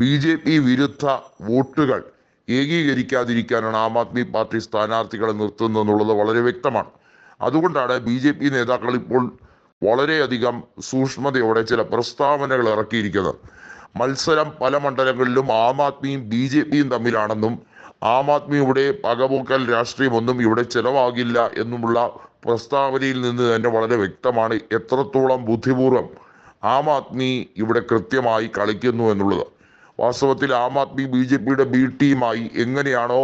B J P വിരുദ്ധ വോട്ടുകൾ ഏകീകരിക്കാതിരിക്കാനാണ് Aam Aadmi party സ്ഥാനാർത്ഥികളെ നിർത്തുന്നത് എന്നുള്ളത് വളരെ വ്യക്തമാണ്. അതുകൊണ്ടാണ് ബി ജെ പി നേതാക്കൾ ഇപ്പോൾ വളരെയധികം സൂക്ഷ്മതയോടെ ചില പ്രസ്താവനകൾ ഇറക്കിയിരിക്കുന്നത്. മത്സരം പല മണ്ഡലങ്ങളിലും ആം ആദ്മിയും ബി ജെ പിയും തമ്മിലാണെന്നും ആം ആദ്മിയുടെ പകപോക്കൽ രാഷ്ട്രീയമൊന്നും ഇവിടെ ചെലവാകില്ല എന്നുമുള്ള പ്രസ്താവനയിൽ നിന്ന് തന്നെ വളരെ വ്യക്തമാണ് എത്രത്തോളം ബുദ്ധിപൂർവം ആം ആദ്മി ഇവിടെ കൃത്യമായി കളിക്കുന്നു എന്നുള്ളത്. വാസ്തവത്തിൽ ആം ആദ്മി ബി ജെ പിയുടെ ബി ടീമായി എങ്ങനെയാണോ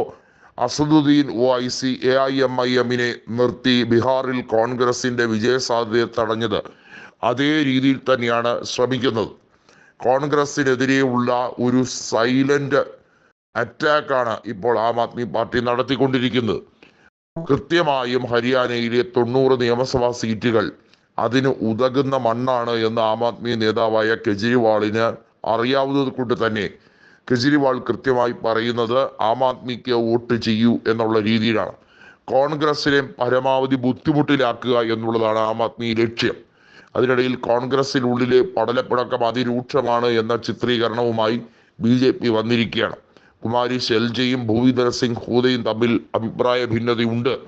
Asaduddin Owaisi A I M I എമ്മിനെ നിർത്തി ബീഹാറിൽ കോൺഗ്രസിന്റെ വിജയസാധ്യതയെ തടഞ്ഞത്. അതേ രീതിയിൽ തന്നെയാണ് ശ്രമിക്കുന്നത്. കോൺഗ്രസിനെതിരെയുള്ള ഒരു സൈലന്റ് അറ്റാക്കാണ് ഇപ്പോൾ ആം ആദ്മി പാർട്ടി നടത്തിക്കൊണ്ടിരിക്കുന്നത്. കൃത്യമായും ഹരിയാനയിലെ തൊണ്ണൂറ് നിയമസഭാ സീറ്റുകൾ അതിന് ഉതകുന്ന മണ്ണാണ് എന്ന് ആം ആദ്മി നേതാവായ കെജ്രിവാളിന് അറിയാവുന്നത് കൊണ്ട് തന്നെ കെജ്രിവാൾ കൃത്യമായി പറയുന്നത് ആം ആദ്മിക്ക് വോട്ട് ചെയ്യൂ എന്നുള്ള രീതിയിലാണ്. കോൺഗ്രസിനെ പരമാവധി ബുദ്ധിമുട്ടിലാക്കുക എന്നുള്ളതാണ് ആം ആദ്മി ലക്ഷ്യം. അതിനിടയിൽ കോൺഗ്രസിനുള്ളിലെ പടലപ്പിണക്കം അതിരൂക്ഷമാണ് എന്ന ചിത്രീകരണവുമായി ബി ജെ പി വന്നിരിക്കുകയാണ്. കുമാരി ശെൽജയും ഭൂവിന്ദർ സിംഗ് ഹൂദയും തമ്മിൽ അഭിപ്രായ ഭിന്നതയുണ്ട്.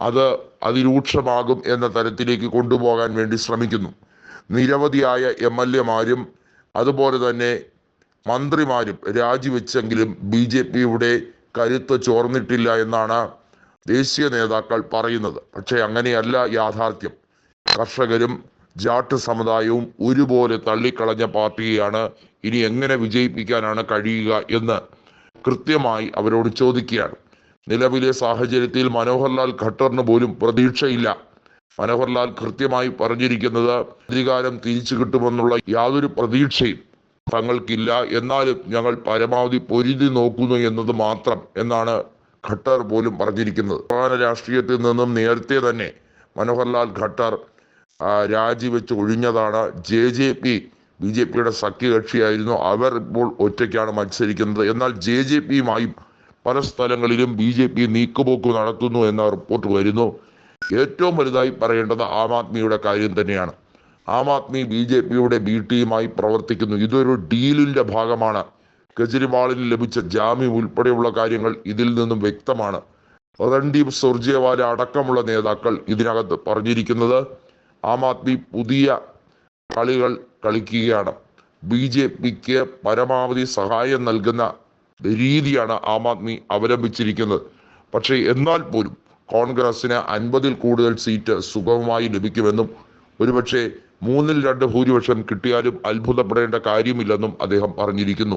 അത് അതിരൂക്ഷമാകും എന്ന തരത്തിലേക്ക് കൊണ്ടുപോകാൻ വേണ്ടി ശ്രമിക്കുന്നു. നിരവധിയായ എം എൽ എമാരും അതുപോലെ തന്നെ മന്ത്രിമാരും രാജിവെച്ചെങ്കിലും ബി ജെ പിയുടെ കരുത്ത് ചോർന്നിട്ടില്ല എന്നാണ് ദേശീയ നേതാക്കൾ പറയുന്നത്. പക്ഷേ അങ്ങനെയല്ല യാഥാർത്ഥ്യം. കർഷകരും ജാട്ട് സമുദായവും ഒരുപോലെ തള്ളിക്കളഞ്ഞ പാർട്ടിയാണ് ഇനി എങ്ങനെ വിജയിപ്പിക്കാനാണ് കഴിയുക എന്ന് കൃത്യമായി അവരോട് ചോദിക്കുകയാണ്. നിലവിലെ സാഹചര്യത്തിൽ മനോഹർലാൽ ഖട്ടറിന് പോലും പ്രതീക്ഷയില്ല. മനോഹർലാൽ കൃത്യമായി പറഞ്ഞിരിക്കുന്നത് അധികാരം തിരിച്ചു കിട്ടുമെന്നുള്ള യാതൊരു പ്രതീക്ഷയും തങ്ങൾക്കില്ല. എന്നാലും ഞങ്ങൾ പരമാവധി പൊരുതി നോക്കുന്നു എന്നത് മാത്രം എന്നാണ് ഖട്ടർ പോലും പറഞ്ഞിരിക്കുന്നത്. പ്രധാന രാഷ്ട്രീയത്തിൽ നിന്നും നേരത്തെ തന്നെ മനോഹർലാൽ ഖട്ടർ രാജിവെച്ച് ഒഴിഞ്ഞതാണ്. J J P B J പിയുടെ സഖ്യകക്ഷിയായിരുന്നു. അവർ ഇപ്പോൾ ഒറ്റയ്ക്കാണ് മത്സരിക്കുന്നത്. എന്നാൽ ജെ ജെ പിയുമായും പല സ്ഥലങ്ങളിലും ബി ജെ പി നീക്കുപോക്ക് നടത്തുന്നു എന്ന റിപ്പോർട്ട് വരുന്നു. ഏറ്റവും വലുതായി പറയേണ്ടത് ആം ആദ്മിയുടെ കാര്യം തന്നെയാണ്. ആം ആദ്മി ബി ജെ പിയുടെ ബി ടീമായി പ്രവർത്തിക്കുന്നു. ഇതൊരു ഡീലിന്റെ ഭാഗമാണ്. കെജ്രിവാളിന് ലഭിച്ച ജാമ്യം ഉൾപ്പെടെയുള്ള കാര്യങ്ങൾ ഇതിൽ നിന്നും വ്യക്തമാണ്. റൺദീപ് സുർജേവാല അടക്കമുള്ള നേതാക്കൾ ഇതിനകത്ത് പറഞ്ഞിരിക്കുന്നത് ആം ആദ്മി പുതിയ കളികൾ കളിക്കുകയാണ്. ബി ജെ പിക്ക് പരമാവധി സഹായം നൽകുന്ന രീതിയാണ് ആം ആദ്മി അവലംബിച്ചിരിക്കുന്നത്. പക്ഷേ എന്നാൽ പോലും കോൺഗ്രസിന് അൻപതിൽ കൂടുതൽ സീറ്റ് സുഗമമായി ലഭിക്കുമെന്നും ഒരുപക്ഷെ മൂന്നിൽ രണ്ട് ഭൂരിപക്ഷം കിട്ടിയാലും അത്ഭുതപ്പെടേണ്ട കാര്യമില്ലെന്നും അദ്ദേഹം പറഞ്ഞിരിക്കുന്നു.